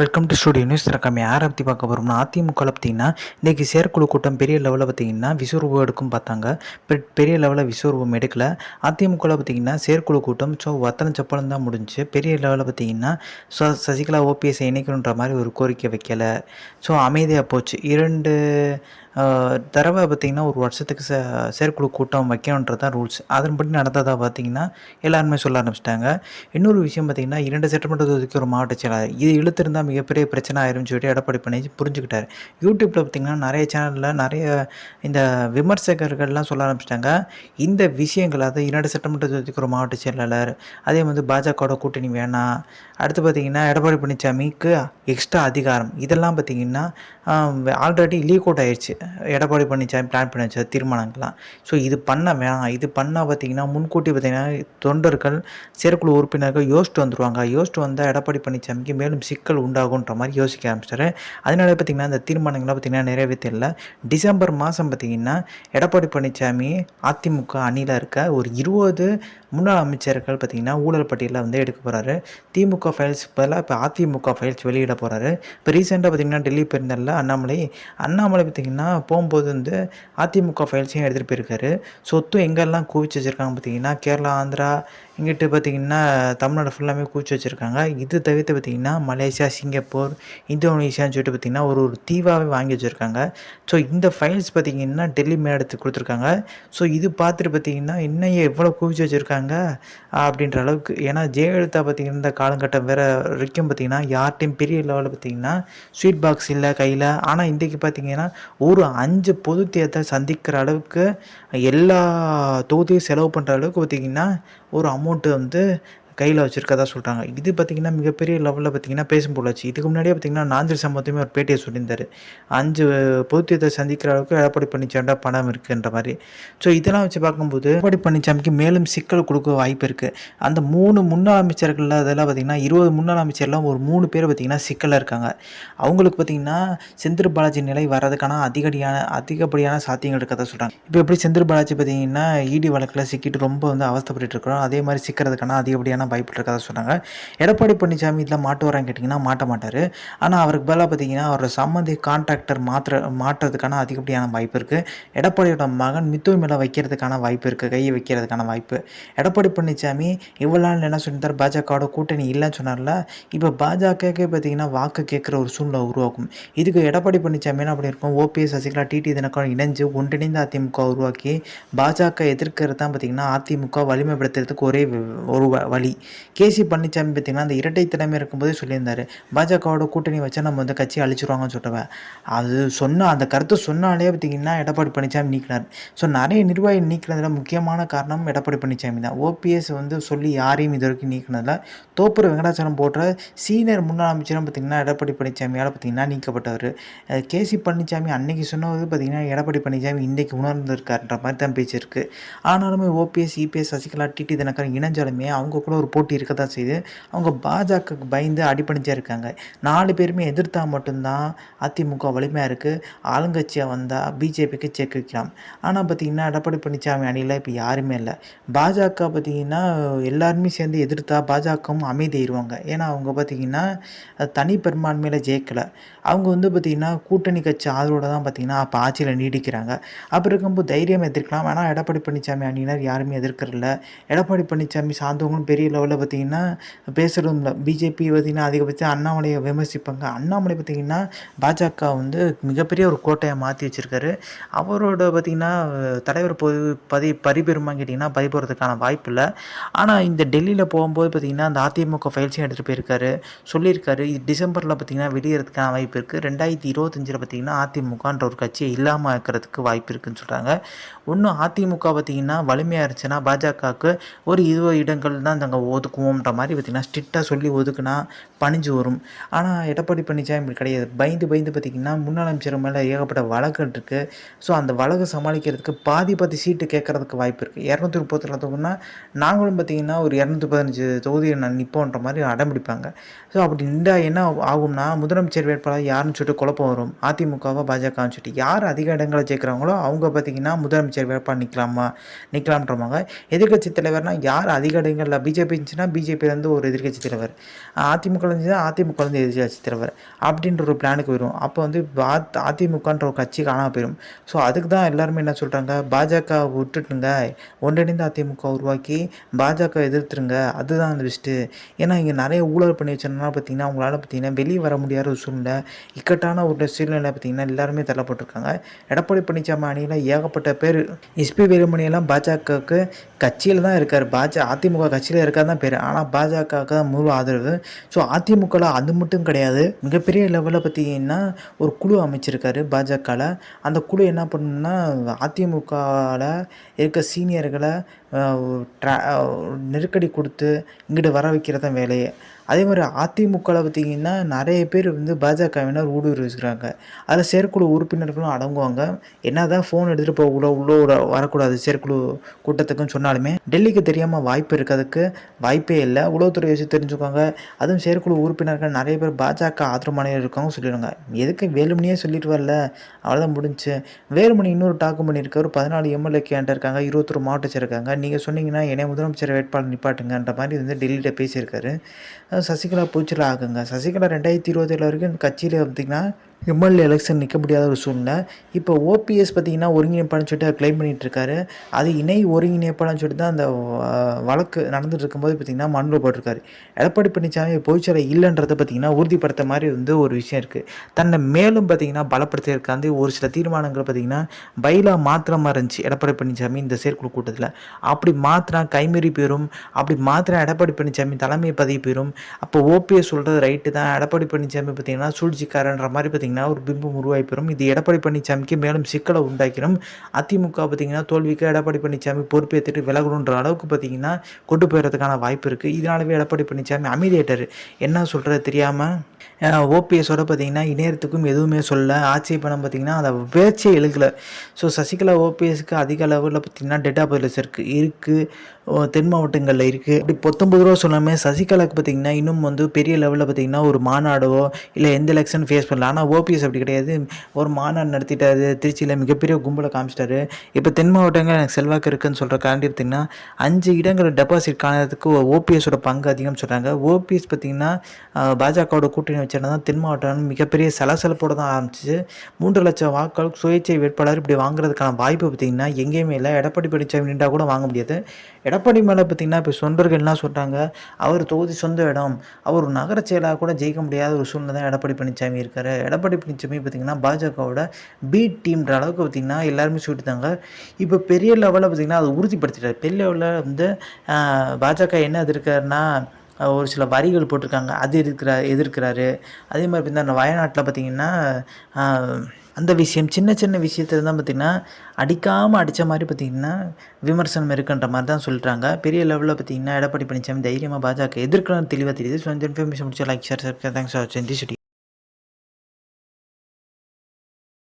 Welcome to studio news திறக்காம யாரை பற்றி பார்க்க போகிறோம்னா அதிமுகவில் பார்த்தீங்கன்னா இன்றைக்கி செயற்குழு கூட்டம் பெரிய லெவலில் பார்த்தீங்கன்னா விஸ்வரூபம் எடுக்கும் பார்த்தாங்க. பெரிய லெவலில் விஸ்வரூபம் எடுக்கல. அதிமுகவில் பார்த்தீங்கன்னா செயற்குழு கூட்டம் ஸோ அத்தனை சப்பளம் தான் முடிஞ்சு பெரிய லெவலில் பார்த்தீங்கன்னா ஸோ சசிகலா ஓபிஎஸ்ஸை இணைக்கணுன்ற மாதிரி ஒரு கோரிக்கை வைக்கலை. ஸோ அமைதியாக போச்சு. இரண்டு தடவை பார்த்திங்கன்னா ஒரு வருஷத்துக்கு ச செயற்குழு கூட்டம் வைக்கணுன்றது தான் ரூல்ஸ் அதன்படி நடந்ததாக பார்த்தீங்கன்னா எல்லாருமே சொல்ல ஆரம்பிச்சிட்டாங்க. இன்னொரு விஷயம் பார்த்திங்கன்னா இரண்டு சட்டமன்ற தொகுதிக்கு ஒரு மாவட்ட செயலாளர் இது இழுத்திருந்தால் மிகப்பெரிய பிரச்சனை ஆயிரும்னு சொல்லிட்டு எடப்பாடி பழனிசாமி புரிஞ்சுக்கிட்டார். யூடியூப்பில் பார்த்தீங்கன்னா நிறைய சேனலில் நிறைய இந்த விமர்சகர்கள்லாம் சொல்ல ஆரம்பிச்சிட்டாங்க. இந்த விஷயங்கள் அதாவது இரண்டு சட்டமன்ற தொகுதிக்கு ஒரு மாவட்ட செயலாளர் அதே வந்து பாஜகவோட கூட்டணி வேணாம். அடுத்து பார்த்திங்கன்னா எடப்பாடி பழனிசாமிக்கு எக்ஸ்ட்ரா அதிகாரம். இதெல்லாம் பார்த்தீங்கன்னா ஆல்ரெடி லீக் அவுட் ஆயிடுச்சு எடப்பாடி பழனிசாமி பிளான் பண்ணி வச்ச தீர்மானங்கள்லாம். ஸோ இது பண்ண வேணாம் இது பண்ணால் பார்த்தீங்கன்னா முன்கூட்டி பார்த்தீங்கன்னா தொண்டர்கள் செயற்குழு உறுப்பினர்கள் யோசிட்டு வந்துருவாங்க. யோசிட்டு வந்தால் எடப்பாடி பழனிசாமிக்கு மேலும் சிக்கல் உண்டாகுன்ற மாதிரி யோசிக்க ஆரம்பிச்சிட்டாரு. அதனால பார்த்தீங்கன்னா அந்த தீர்மானங்கள்லாம் பார்த்திங்கன்னா நிறையவே தெரியல. டிசம்பர் மாதம் பார்த்தீங்கன்னா எடப்பாடி பழனிசாமி அதிமுக அணியில் இருக்க ஒரு இருபது முன்னாள் அமைச்சர்கள் பார்த்தீங்கன்னா ஊழல் பட்டியலில் வந்து எடுக்க போகிறாரு திமுக ஃபைல்ஸ் பதிலாக இப்போ அதிமுக ஃபைல்ஸ் வெளியிட போகிறாரு இப்போ ரீசெண்டாக பார்த்திங்கன்னா டெல்லி போயிருந்தால அண்ணாமலை. அண்ணாமலை பார்த்திங்கன்னா போகும்போது வந்து அதிமுக ஃபைல்ஸையும் எடுத்துகிட்டு போயிருக்காரு. சொத்து எங்கெல்லாம் குவிச்சு வச்சுருக்காங்க பார்த்தீங்கன்னா கேரளா ஆந்திரா இங்கிட்டு பார்த்தீங்கன்னா தமிழ்நாடு ஃபுல்லாமே குவிச்சு வச்சுருக்காங்க. இது தவிர்த்து பார்த்தீங்கன்னா மலேசியா சிங்கப்பூர் இந்தோனேஷியான்னு சொல்லிட்டு பார்த்தீங்கன்னா ஒரு ஒரு தீவாகவே வாங்கி வச்சுருக்காங்க. ஸோ இந்த ஃபைல்ஸ் பார்த்தீங்கன்னா டெல்லி மேடத்துக்கு கொடுத்துருக்காங்க. ஸோ இது பார்த்துட்டு பார்த்தீங்கன்னா இன்னும் எவ்வளோ குவிச்சு வச்சுருக்காங்க அப்படின்ற அளவுக்கு ஏன்னா ஜெயலலிதா பார்த்தீங்கன்னா இந்த காலகட்டம் வேறு வரைக்கும் பார்த்தீங்கன்னா யார்ட்டையும் பெரிய லெவலில் பார்த்தீங்கன்னா ஸ்வீட் பாக்ஸ் இல்லை கையில். ஆனால் இன்றைக்கி பார்த்தீங்கன்னா ஒரு அஞ்சு பொது தேர்தல் சந்திக்கிற அளவுக்கு எல்லா தொகுதியும் செலவு பண்ணுற அளவுக்கு பார்த்தீங்கன்னா ஒரு அமௌண்ட்டு வந்து கையில் வச்சுருக்கதா சொல்கிறாங்க இது பார்த்திங்கன்னா மிகப்பெரிய லெவலில் பார்த்திங்கன்னா பேசும் போலாச்சு இதுக்கு முன்னாடியே பார்த்திங்கன்னா நாஞ்சில் சம்பவத்தையுமே ஒரு பேட்டியை சொல்லியிருந்தார். அஞ்சு பொது சந்திக்கிற அளவுக்கு எடப்பாடி பழனிசாமியோட பணம் இருக்குன்ற மாதிரி. ஸோ இதெல்லாம் வச்சு பார்க்கும்போது எடப்பாடி பழனிசாமிக்கு மேலும் சிக்கல் கொடுக்க வாய்ப்பு இருக்குது அந்த மூணு முன்னாள் அமைச்சர்கள் அதெல்லாம் பார்த்திங்கன்னா இருபது முன்னாள் அமைச்சர்லாம் ஒரு மூணு பேர் பார்த்திங்கன்னா சிக்கலாக இருக்காங்க. அவங்களுக்கு பார்த்திங்கன்னா செந்தில் பாலாஜி நிலை வர்றதுக்கான அதிகடியான அதிகப்படியான சாத்தியங்கள் இருக்கதா சொல்கிறாங்க இப்போ எப்படி செந்தில் பாலாஜி பார்த்திங்கன்னா இடி வழக்கில் சிக்கிட்டு ரொம்ப வந்து அவஸ்தப்பட்டு இருக்கிறோம் அதே மாதிரி சிக்கிறதுக்கான அதிகப்படியான வாய்ப்பு இருக்கதா சொன்னாங்க. எடப்பாடி பழனிசாமி இதில் மாட்டுவாரான்னு கேட்டிங்கன்னா மாட்ட மாட்டார். ஆனால் அவருக்கு பதிலாக பார்த்தீங்கன்னா அவரோட சம்மந்தி கான்ட்ராக்டர் மாற்ற மாற்றுறதுக்கான அதிகப்படியான வாய்ப்பு இருக்குது எடப்பாடியோட மகன் மித்து மேலே வைக்கிறதுக்கான வாய்ப்பு இருக்குது கையை வைக்கிறதுக்கான வாய்ப்பு. எடப்பாடி பழனிசாமி இவ்வளோ நாள் என்ன சொல்லியிருந்தார்? பாஜகவோட கூட்டணி இல்லைன்னு சொன்னார்ல. இப்போ பாஜகக்கே பார்த்தீங்கன்னா வாக்கு கேட்குற ஒரு சூழ்நிலை உருவாக்கும் இதுக்கு எடப்பாடி பழனிசாமி என்ன பண்ணியிருக்கோம்? ஓபிஎஸ் சசிகலா டிடி தினகரன் இணைஞ்சு ஒன்றிணைந்த அதிமுக உருவாக்கி பாஜக எதிர்க்கிறது தான் பார்த்தீங்கன்னா அதிமுக வலிமைப்படுத்துறதுக்கு ஒரே ஒரு வ- வழி கேசி பழனிசாமி பார்த்தீங்கன்னா அந்த இரட்டை திறமை இருக்கும்போதே சொல்லியிருந்தாரு. பாஜகவோட கூட்டணி வச்சா நம்ம வந்து கட்சி அழிச்சிருவாங்கன்னு சொல்லிட்டு அது சொன்ன அந்த கருத்தை சொன்னாலே பார்த்தீங்கன்னா எடப்பாடி பழனிசாமி நீக்கினார். ஸோ நிறைய நிர்வாகி நீக்கினதில் முக்கியமான காரணம் எடப்பாடி பழனிசாமி தான். ஓபிஎஸ் வந்து சொல்லி யாரையும் இது வரைக்கும் நீக்கினதில் தோப்புர வெங்கடாச்சலம் போன்ற சீனியர் முன்னாள் அமைச்சரும் பார்த்தீங்கன்னா எடப்பாடி பழனிசாமியால் பார்த்தீங்கன்னா நீக்கப்பட்டவர். கேசி பழனிசாமி அன்னைக்கு சொன்னது பார்த்தீங்கன்னா எடப்பாடி பழனிசாமி இன்றைக்கி உணர்ந்திருக்காருன்ற மாதிரி தான் பேச்சு இருக்குது ஆனாலுமே OPS EPS Sasikala TT Dinakaran இணைஞ்சாலுமே அவங்க கூட ஒரு போட்டி இருக்க தான் செய்யுது அவங்க பாஜகவுக்கு பயந்து அடிபணிச்சே இருக்காங்க. நாலு பேருமே எதிர்த்தா மட்டும்தான் அதிமுக வலிமையாக இருக்குது ஆளுங்கட்சியாக வந்தால் பிஜேபிக்கு செக் வைக்கலாம். ஆனால் பார்த்தீங்கன்னா எடப்பாடி பழனிசாமி அணியில் இப்போ யாருமே இல்லை. பாஜக பார்த்தீங்கன்னா எல்லாருமே சேர்ந்து எதிர்த்தா பாஜகவும் அமைதியாயிருவாங்க. ஏன்னா அவங்க பார்த்திங்கன்னா தனி பெரும்பான்மையில் ஜெயிக்கலை. அவங்க வந்து பார்த்திங்கன்னா கூட்டணி கட்சி ஆதரவோடு தான் பார்த்திங்கன்னா அப்போ ஆட்சியில் நீடிக்கிறாங்க. அப்போ இருக்கும்போது தைரியம் எதிர்க்கலாம். ஆனால் எடப்பாடி பழனிசாமி அணியினர் யாருமே எதிர்க்கிறதில்ல. எடப்பாடி பழனிசாமி சார்ந்தவங்களும் பெரிய லெவலில் பார்த்திங்கன்னா பேசுகிறதும் இல்லை பிஜேபி பார்த்திங்கன்னா அதிகபட்சம் அண்ணாமலையை விமர்சிப்பாங்க. அண்ணாமலை பார்த்திங்கன்னா பாஜக வந்து மிகப்பெரிய ஒரு கோட்டையை மாற்றி வச்சுருக்காரு. அவரோட பார்த்திங்கன்னா தலைவர் பொது பதி பறிபெறுமான்னு கேட்டிங்கன்னா பறிபோகிறதுக்கான வாய்ப்பு இல்லை. ஆனால் இந்த டெல்லியில் போகும்போது பார்த்திங்கன்னா அந்த அதிமுக ஃபைல்ஸையும் எடுத்துகிட்டு போயிருக்காரு. சொல்லியிருக்காரு. இது டிசம்பரில் பார்த்திங்கன்னா வெளியேறதுக்கான வாய்ப்பு இருக்குது ரெண்டாயிரத்தி இருபத்தஞ்சில் பார்த்திங்கன்னா அதிமுகன்ற ஒரு கட்சியை இல்லாமல் இருக்கிறதுக்கு வாய்ப்பு இருக்குதுன்னு சொல்கிறாங்க ஒன்றும் அதிமுக பார்த்திங்கன்னா வலிமையாக இருந்துச்சுன்னா பாஜகவுக்கு ஒரு இருபது இடங்கள் தான் தங்க ஒதுக்குவோம்ன்ற மாதிரி பார்த்திங்கன்னா ஸ்ட்ரிக்டாக சொல்லி ஒதுக்குனா பணிஞ்சு வரும். ஆனால் எடப்பாடி பழனிசாமி இப்படி கிடையாது. பயந்து பயந்து பார்த்திங்கன்னா முன்னாள் அமைச்சர் மேலே ஏகப்பட்ட வழக்குகள் இருக்குது ஸோ அந்த வழக்கு சமாளிக்கிறதுக்கு பாதி பாதி சீட்டு கேட்கறதுக்கு வாய்ப்பு இருக்குது இரநூத்தி முப்பத்தி தொகுதினா நாங்களும் பார்த்திங்கன்னா ஒரு இரநூத்தி பதினஞ்சு தொகுதியை நான் நிற்போன்ற மாதிரி அடம்பிடிப்பாங்க ஸோ அப்படி நின்றா என்ன ஆகும்னா முதலமைச்சர் வேட்பாளர் யாருன்னு சொல்லிட்டு குழப்பம் வரும். அதிமுகவா பாஜகன்னு சொல்லிட்டு. யார் அதிக இடங்களை ஜெயிக்கிறாங்களோ அவங்க பார்த்திங்கன்னா முதலமைச்சர் வேட்பாளர் நிற்கலாமா நிற்கலாம்ன்றவாங்க எதிர்கட்சி தலைவர்னால் யார் அதிக இடங்களில்? பிஜேபி பிஜேபி இருந்துச்சுன்னா பிஜேபியிலேருந்து ஒரு எதிர்கட்சி தலைவர். அதிமுக இருந்துச்சுன்னா அதிமுகலேருந்து எதிர்க்கட்சி தலைவர் அப்படின்ற ஒரு பிளானுக்கு வரும் அப்போ வந்து பா- அதிமுகன்ற ஒரு கட்சி காணாமல் போயிடும் ஸோ அதுக்கு தான் எல்லாருமே என்ன சொல்கிறாங்க பாஜக விட்டுட்டுங்க. ஒன்றிணைந்த அதிமுக உருவாக்கி பாஜக எதிர்த்துருங்க. அதுதான் அந்த பெஸ்ட்டு ஏன்னா இங்கே நிறைய ஊழல் பண்ணி வச்சதுனால பார்த்தீங்கன்னா அவங்களால பார்த்தீங்கன்னா வெளியே வர முடியாத ஒரு சூழ்நிலை. இக்கட்டான ஒரு சூழ்நிலை பார்த்தீங்கன்னா எல்லாருமே தள்ளப்பட்டிருக்காங்க எடப்பாடி பழனிசாமி அணியில் ஏகப்பட்ட பேர். எஸ்பி வேலுமணியெல்லாம் பாஜகவுக்கு கட்சியில் தான் இருக்கார். பாஜ அதிமுக கட்சியில் இருக்கார். தான் பேர். ஆனால் பாஜகவுக்கு தான் முழு ஆதரவு. ஸோ அதிமுகவில் அது மட்டும் கிடையாது. மிகப்பெரிய லெவலில் பார்த்தீங்கன்னா ஒரு குழு அமைச்சிருக்காரு பாஜகவில் அந்த குழு என்ன பண்ணணும்னா அதிமுகவில் இருக்க சீனியர்களை ட்ரா நெருக்கடி கொடுத்து இங்கிட்டு வர வைக்கிறது தான் அதே மாதிரி அதிமுகவில் பார்த்தீங்கன்னா நிறைய பேர் வந்து பாஜகவினர் ஊடுருவிக்கிறாங்க அதில் செயற்குழு உறுப்பினர்களும் அடங்குவாங்க. என்ன தான் ஃபோன் எடுத்துகிட்டு போக உள்ள உள்ளே விட- வரக்கூடாது செயற்குழு கூட்டத்துக்குன்னு சொன்னாலுமே டெல்லிக்கு தெரியாமல் வாய்ப்பு இருக்கிறதுக்கு வாய்ப்பே இல்லை. உளவுத்துறை வச்சு தெரிஞ்சுக்கோங்க அதுவும் செயற்குழு உறுப்பினர்கள் நிறைய பேர் பாஜக ஆதரவான இருக்காங்க சொல்லிடுங்க எதுக்கு வேலுமணியே சொல்லிட்டு வரல? அவ்வளோதான் முடிஞ்சுச்சு வேலுமணி இன்னொரு டாக்கு பண்ணியிருக்காரு. பதினாலு எம்எல்ஏ கேண்ட இருக்காங்க. இருபத்தொரு மாவட்டம் இருக்காங்க. நீங்கள் சொன்னீங்கன்னா என்னை முதலமைச்சர் வேட்பாளர் நிப்பாட்டுங்கன்ற மாதிரி வந்து டெல்லியில் பேசியிருக்காரு. சசிகலா பூச்சில் ஆகுங்க. சசிகலா ரெண்டாயிரத்தி இருபத்தேழு வரைக்கும் கட்சியில் பார்த்திங்கன்னா எம்எல்ஏ எலெக்ஷன் நிற்க முடியாத ஒரு சூழ்நிலை. இப்போ ஓபிஎஸ் பார்த்தீங்கன்னா ஒருங்கிணைப்பாளன்னு சொல்லிட்டு க்ளைம் பண்ணிகிட்ருக்காரு அது இணை ஒருங்கிணைப்பாளன்னு சொல்லிட்டு தான் அந்த வழக்கு நடந்துட்டு இருக்கும்போது பார்த்தீங்கன்னா மனு போட்டிருக்காரு. எடப்பாடி பழனிசாமி பொதுச்சேரி இல்லைன்றதை பார்த்தீங்கன்னா உறுதிப்படுத்த மாதிரி வந்து ஒரு விஷயம் இருக்குது தன்னை மேலும் பார்த்தீங்கன்னா பலப்படுத்தியிருக்காந்து ஒரு சில தீர்மானங்கள் பார்த்தீங்கன்னா பைலா மாத்திரமாக இருந்துச்சு எடப்பாடி பழனிசாமி இந்த செயற்குழு கூட்டத்தில். அப்படி மாத்திரம் கைமீறி போயிடும் அப்படி மாத்திரம் எடப்பாடி பழனிசாமி தலைமை பதவி போயிடும் அப்போ ஓபிஎஸ் சொல்கிறது ரைட்டு தான். எடப்பாடி பழனிசாமி பார்த்திங்கன்னா சூழ்ச்சிக்காரன்ற மாதிரி பார்த்தீங்கன்னா ஒரு பிம்பம் உருவாகி போயிடும் இது எடப்பாடி பழனிசாமிக்கு மேலும் சிக்கலை உண்டாக்கிடும். அதிமுக பார்த்தீங்கன்னா தோல்விக்கு எடப்பாடி பழனிசாமி பொறுப்பேற்றுட்டு விலகணுன்ற அளவுக்கு பார்த்தீங்கன்னா கொண்டு போயிடுறதுக்கான வாய்ப்பு இருக்குது இதனாலவே எடப்பாடி பழனிசாமி அமைதியாயிட்டார். என்ன சொல்கிறது தெரியாமல் ஓபிஎஸோட பார்த்தீங்கன்னா இணையத்துக்கும் எதுவுமே சொல்ல ஆட்சி பணம் பார்த்தீங்கன்னா அதை பேச்சே எழுக்கல. ஸோ சசிகலா ஓபிஎஸ்க்கு அதிக அளவில் பார்த்தீங்கன்னா டேட்டா பதிலஸ் இருக்குது இருக்குது தென் மாவட்டங்களில் இருக்குது இப்படி பத்தொம்பது ரூபா சொல்லாமல் சசிகலாவுக்கு பார்த்தீங்கன்னா இன்னும் வந்து பெரிய லெவலில் பார்த்தீங்கன்னா ஒரு மாநாடோ இல்லை எந்த எலெக்ஷன் ஃபேஸ் பண்ணல. ஆனால் ஓபிஎஸ் அப்படி கிடையாது. ஒரு மாநாடு நடத்திட்டாரு. திருச்சியில் மிகப்பெரிய கும்பலை காமிச்சிட்டாரு. இப்போ தென் மாவட்டங்கள் எனக்கு செல்வாக்கு இருக்குதுன்னு சொல்கிற காண்டி பார்த்தீங்கன்னா அஞ்சு இடங்கள் டெபாசிட் காணதுக்கு ஓபிஎஸோட பங்கு அதிகம்னு சொல்கிறாங்க ஓபிஎஸ் பார்த்தீங்கன்னா பாஜகவோட கூட்டணி வச்சிருந்தா தான் தென் மாவட்டம் மிகப்பெரிய சலசலப்போடு தான் ஆரம்பிச்சு மூன்று லட்சம் வாக்கள் சுயேட்சை வேட்பாளர் இப்படி வாங்குறதுக்கான வாய்ப்பு பார்த்தீங்கன்னா எங்கேயுமே இல்லை. எடப்பாடி பழனிசாமி நின்றா கூட வாங்க முடியாது. எடப்பாடி மேலே பார்த்தீங்கன்னா இப்போ சொந்தர்கள் சொல்கிறாங்க அவர் தொகுதி சொந்த இடம் அவர் நகர செயலாக கூட ஜெயிக்க முடியாத ஒரு சூழ்நிலை தான் எடப்பாடி பழனிசாமி இருக்கார். எடப்பாடி பழனிசாமி பார்த்தீங்கன்னா பாஜகவோட பி டீம்ன்ற அளவுக்கு பார்த்தீங்கன்னா எல்லாருமே சொல்லிட்டாங்க. இப்போ பெரிய லெவலில் பார்த்தீங்கன்னா அதை உறுதிப்படுத்திட்டார். பெரிய லெவலில் வந்து பாஜக என்ன எதிர்க்காருன்னா ஒரு சில வரிகள் போட்டிருக்காங்க. அது இருக்கிறார் எதிர்க்கிறாரு. அதே மாதிரி பார்த்தீங்கன்னா இந்த வயநாட்டில் பார்த்தீங்கன்னா அந்த விஷயம் சின்ன சின்ன விஷயத்தில் தான் பார்த்திங்கன்னா அடிக்காமல் அடித்த மாதிரி பார்த்திங்கன்னா விமர்சனம் இருக்குன்ற மாதிரி தான் சொல்கிறாங்க பெரிய லெவலில் பார்த்திங்கன்னா எடப்பாடி பழனிசாமி தைரியமாக பாஜக எதிர்க்கணும் தெளிவாக தெரியுது. ஸோ இந்த இன்ஃபர்மேஷன் முடிச்சு லைக் ஷேர் தேங்க்ஸ் ஃபார் வாட்சிங். தி